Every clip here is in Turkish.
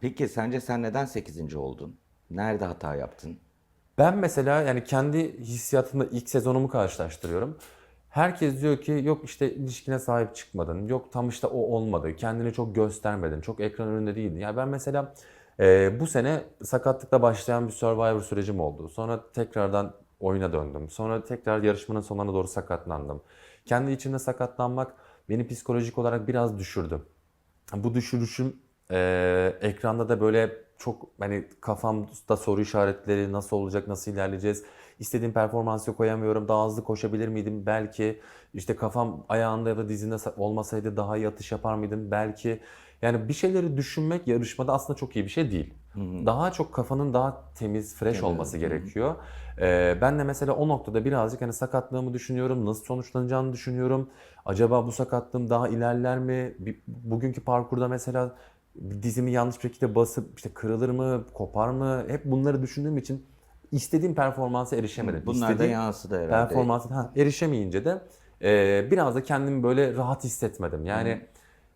Peki sence sen neden 8. oldun? Nerede hata yaptın? Ben mesela yani kendi hissiyatımla ilk sezonumu karşılaştırıyorum. Herkes diyor ki yok işte ilişkine sahip çıkmadın, yok tam işte o olmadı, kendini çok göstermedin, çok ekran önünde değildin. Yani ben mesela e, bu sene sakatlıkla başlayan bir Survivor sürecim oldu. Sonra tekrardan oyuna döndüm. Sonra tekrar yarışmanın sonuna doğru sakatlandım. Kendi içimde sakatlanmak beni psikolojik olarak biraz düşürdü. Bu düşürüşüm e, ekranda da böyle çok hani kafamda soru işaretleri nasıl olacak, nasıl ilerleyeceğiz? İstediğim performansı koyamıyorum. Daha hızlı koşabilir miydim? Belki işte kafam ayağında ya da dizinde sa- olmasaydı daha iyi atış yapar mıydım? Belki yani bir şeyleri düşünmek yarışmada aslında çok iyi bir şey değil. Daha çok kafanın daha temiz, fresh olması gerekiyor. Ee, ben de mesela o noktada birazcık hani sakatlığımı düşünüyorum, nasıl sonuçlanacağını düşünüyorum. Acaba bu sakatlığım daha ilerler mi? Bugünkü parkurda mesela dizimi yanlış bir şekilde basıp işte kırılır mı, kopar mı? Hep bunları düşündüğüm için istediğim performansa erişemedim. Bunlar da İstediğim yansıdı herhalde. performansa ha, erişemeyince de e, biraz da kendimi böyle rahat hissetmedim. Yani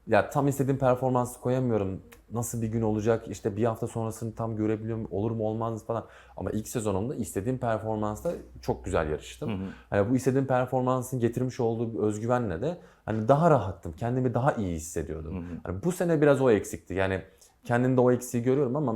ya tam istediğim performansı koyamıyorum. Nasıl bir gün olacak? İşte bir hafta sonrasını tam görebiliyor muyum? Olur mu olmaz falan. Ama ilk sezonumda istediğim performansta çok güzel yarıştım. Hani bu istediğim performansın getirmiş olduğu özgüvenle de hani daha rahattım. Kendimi daha iyi hissediyordum. Hani bu sene biraz o eksikti. Yani kendimde o eksiği görüyorum ama